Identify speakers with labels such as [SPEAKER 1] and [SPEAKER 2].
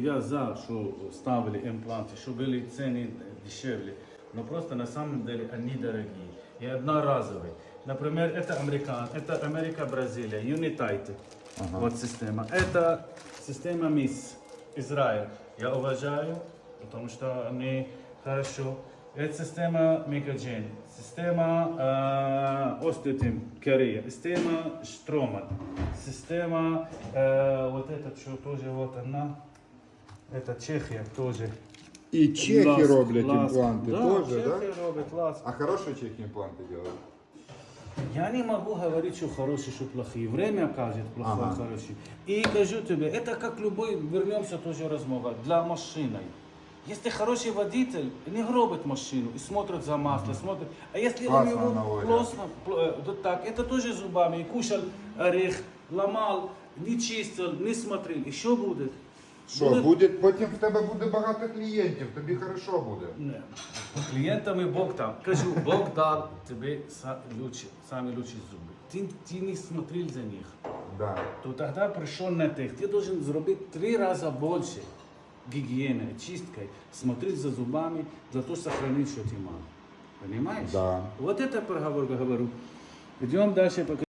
[SPEAKER 1] я за, что ставили импланты, что были цены дешевле, но просто на самом деле они дорогие и одноразовые. Например, это американ, это Америка, Бразилия, United, вот система. Это система МИС, Израиль. Я уважаю, потому что они хорошо. Это система Мегаджен, система э, Остютим, Корея, система Штроман, система э, вот этот, что тоже вот она, это Чехия тоже.
[SPEAKER 2] І чехи
[SPEAKER 1] Ласк,
[SPEAKER 2] роблять
[SPEAKER 1] Ласк.
[SPEAKER 2] імпланти
[SPEAKER 1] да,
[SPEAKER 2] теж,
[SPEAKER 1] чехи
[SPEAKER 2] да?
[SPEAKER 1] роблять ласк.
[SPEAKER 2] А хороші чехи імпланти роблять?
[SPEAKER 1] Я не могу говорить, что хорошие, что плохие. Время кажет, плохой,
[SPEAKER 2] Ага.
[SPEAKER 1] хороший. И скажу тебе, это как любой, вернемся тоже размова, для машины. Если хороший водитель, не гробит машину и смотрит за масло, смотрит. А если
[SPEAKER 2] Классно
[SPEAKER 1] он его
[SPEAKER 2] наводит.
[SPEAKER 1] плотно, пл- э, вот так, это тоже зубами, и кушал орех, ломал, не чистил, не смотрел, еще будет.
[SPEAKER 2] Що,
[SPEAKER 1] Будет-
[SPEAKER 2] буде, потім в тебе буде багато клієнтів, тобі хорошо буде.
[SPEAKER 1] Не. Клиентам и Бог там. Кажу, Бог дал тебе са- лучше, самые лучшие зубы. Ты, ты не смотрел за них.
[SPEAKER 2] Да.
[SPEAKER 1] то тогда пришел на тех. Ты должен сделать три раза больше гигиены, чисткой, смотреть за зубами, для того, чтобы сохранить, что ты мал. Понимаешь?
[SPEAKER 2] Да.
[SPEAKER 1] Вот это проговор говорю. Идем дальше, пока